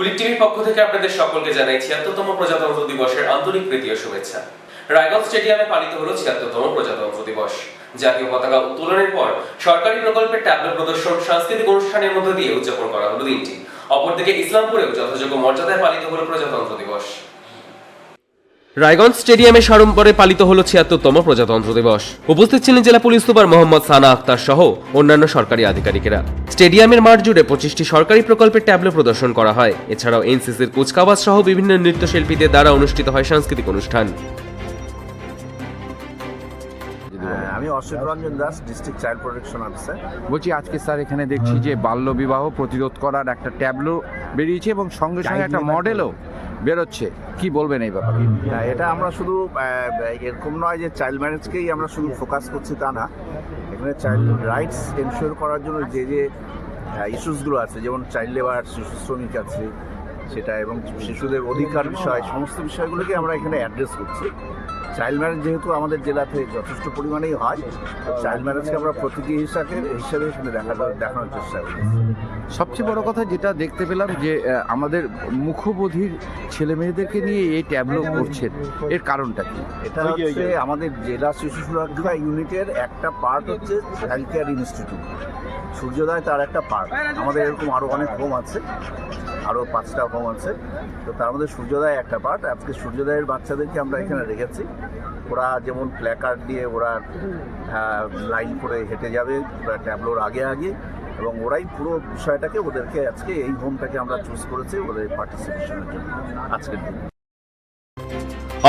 কুলিক টিভির পক্ষ থেকে আপনাদের সকলকে জানাই ছিয়াত্তরতম প্রজাতন্ত্র দিবসের আন্তরিক প্রীতি ও শুভেচ্ছা। রায়গঞ্জ স্টেডিয়ামে পালিত হলো ছিয়াত্তরতম প্রজাতন্ত্র দিবস। জাতীয় পতাকা উত্তোলনের পর সরকারি প্রকল্পের ট্যাবলেট প্রদর্শন, সাংস্কৃতিক অনুষ্ঠানের মধ্য দিয়ে উদযাপন করা হলো দিনটি। অপরদিকে ইসলামপুরেও যথাযোগ্য মর্যাদায় পালিত হলো প্রজাতন্ত্র দিবস। রায়গঞ্জ স্টেডিয়ামে সাড়ম্বরে পালিত হলো ছিয়াত্তরতম প্রজাতন্ত্র দিবস। উপস্থিত ছিলেন জেলা পুলিশ সুপার মোহাম্মদ সানা আক্তার সহ অন্যান্য সরকারি আধিকারিকেরা। স্টেডিয়ামের মাঠ জুড়ে পঁচিশটি সরকারি প্রকল্পের ট্যাবলো প্রদর্শন করা হয়। এছাড়াও এনসিসির কুচকাওয়াজ সহ বিভিন্ন নৃত্যশিল্পীদের দ্বারা অনুষ্ঠিত হয় সাংস্কৃতিক অনুষ্ঠান। হ্যাঁ, আমি Ashok Ranjan Das district child protection officer. বলছি আজকে স্যার এখানে দেখছি যে বাল্য বিবাহ প্রতিরোধ করার একটা ট্যাবলো বেরিয়েছে এবং সঙ্গে সঙ্গে একটা মডেলও। বেরোচ্ছে। কি বলবেন এই ব্যাপারে? না, এটা আমরা শুধু এরকম নয় যে চাইল্ড ম্যারেজকেই আমরা শুধু ফোকাস করছি তা না। এখানে চাইল্ড রাইটস এনশিওর করার জন্য যে যে ইস্যুসগুলো আছে, যেমন চাইল্ড লেবার শিশু শ্রমিক আছে সেটা এবং শিশুদের অধিকার বিষয় সমস্ত বিষয়গুলোকে আমরা এখানে অ্যাড্রেস করছি। চাইল্ড ম্যারেজ যেহেতু আমাদের জেলাতে যথেষ্ট পরিমাণেই হয় চাইল্ড ম্যারেজকে আমরা প্রতীকী হিসাবে হিসাবে এখানে দেখা দেখানোর চেষ্টা করি সবচেয়ে বড় কথা যেটা দেখতে পেলাম যে আমাদের মুখবোধির ছেলে মেয়েদেরকে নিয়ে এই ট্যাবলো করছেন। এর কারণটা কি? এটা হচ্ছে আমাদের জেলা শিশু সুরক্ষা ইউনিটের একটা পার্ট হচ্ছে চাইল্ড কেয়ার ইনস্টিটিউট সূর্যোদয় তার একটা পার্ট আমাদের এরকম আরও অনেক হোম আছে। আরও পাঁচটা হোম আছে। তো তার মধ্যে সূর্যোদয় একটা পার্ট আজকে সূর্যোদয়ের বাচ্চাদেরকে আমরা এখানে রেখেছি। ওরা যেমন প্ল্যাকার্ড দিয়ে ওরা লাইন করে হেঁটে যাবে ওরা ট্যাবলোর আগে আগে, এবং ওরাই পুরো বিষয়টাকে ওদেরকে আজকে এই হোমটাকে আমরা চুজ করেছি, ওদের পার্টিসিপেশনের জন্য আজকের দিন।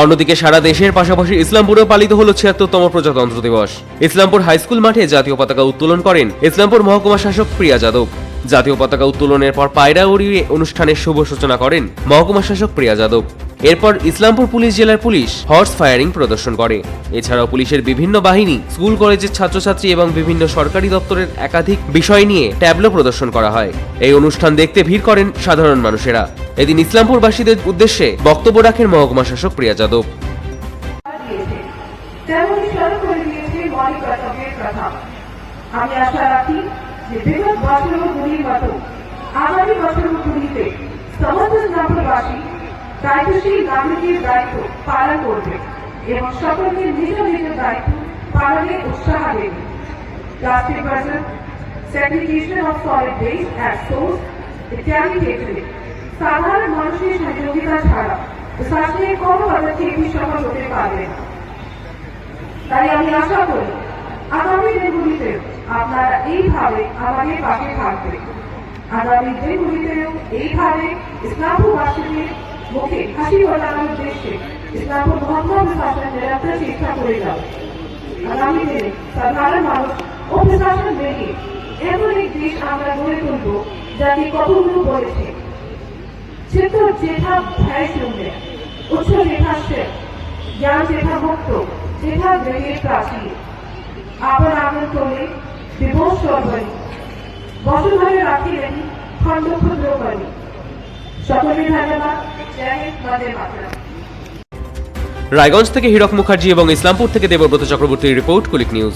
অন্যদিকে সারা দেশের পাশাপাশি ইসলামপুরেও পালিত হল ছিয়াত্তরতম প্রজাতন্ত্র দিবস। ইসলামপুর হাই স্কুল মাঠে জাতীয় পতাকা উত্তোলন করেন ইসলামপুর মহকুমা শাসক প্রিয়া যাদব। জাতীয় পতাকা উত্তোলনের পর পায়রা উড়িয়ে অনুষ্ঠানের শুভ সূচনা করেন মহকুমা শাসক প্রিয়া যাদব। এরপর ইসলামপুর পুলিশ জেলার পুলিশ হর্স ফায়ারিং প্রদর্শন করে। এছাড়াও পুলিশের বিভিন্ন বাহিনী, স্কুল, কলেজের ছাত্রছাত্রী এবং বিভিন্ন সরকারি দপ্তরের একাধিক বিষয় নিয়ে ট্যাবলো প্রদর্শন করা হয়। এই অনুষ্ঠান দেখতে ভিড় করেন সাধারণ মানুষেরা। এদিন ইসলামপুরবাসীদের উদ্দেশ্যে বক্তব্য রাখেন মহকুমা শাসক প্রিয়া যাদব। আমি আশা রাখি যে বিগত বছরগুলির মতো আগামী বছরগুলিতে সমস্ত নগরবাসী দায়িত্বশীল নাগরিকের দায়িত্ব পালন করবে এবং সকলকে নিজ নিজ দায়িত্ব পালনে উৎসাহ দেবে। Plastic virgin segregation of solid waste at source ইত্যাদি ক্ষেত্রে সাধারণ মানুষের সহযোগিতা ছাড়া শাসনের কোনো পদক্ষেপই সফল হতে পারবে না। তাই আমি আশা করি আগামী দিনগুলিতে আপনারা এইভাবে আমাদের পাশে থাকবেন। আগামী দিনগুলিতেও এইভাবে ইসলামপুরবাসীদের মুখে হাসি ফোটানোর উদ্দেশ্যে ইসলামপুর মোহাম্মদ শাসন শিক্ষা করে যাবে আগামী দিনে সাধারণ মানুষ ও প্রশাসন মিলিয়ে এমন এক দেশ আমরা গড়ে তুলব যাকে কতগুলো বলেছে। চিত্র যেথা ভয় শূন্য উচ্চ যেথা সে জ্ঞান যেথা মুক্ত যেথা দেহের প্রাচীর। রাখিলেন করে। সকলে ধন্যবাদ। রায়গঞ্জ থেকে হীরক মুখার্জি এবং ইসলামপুর থেকে দেবব্রত চক্রবর্তীর রিপোর্ট, কুলিক নিউজ।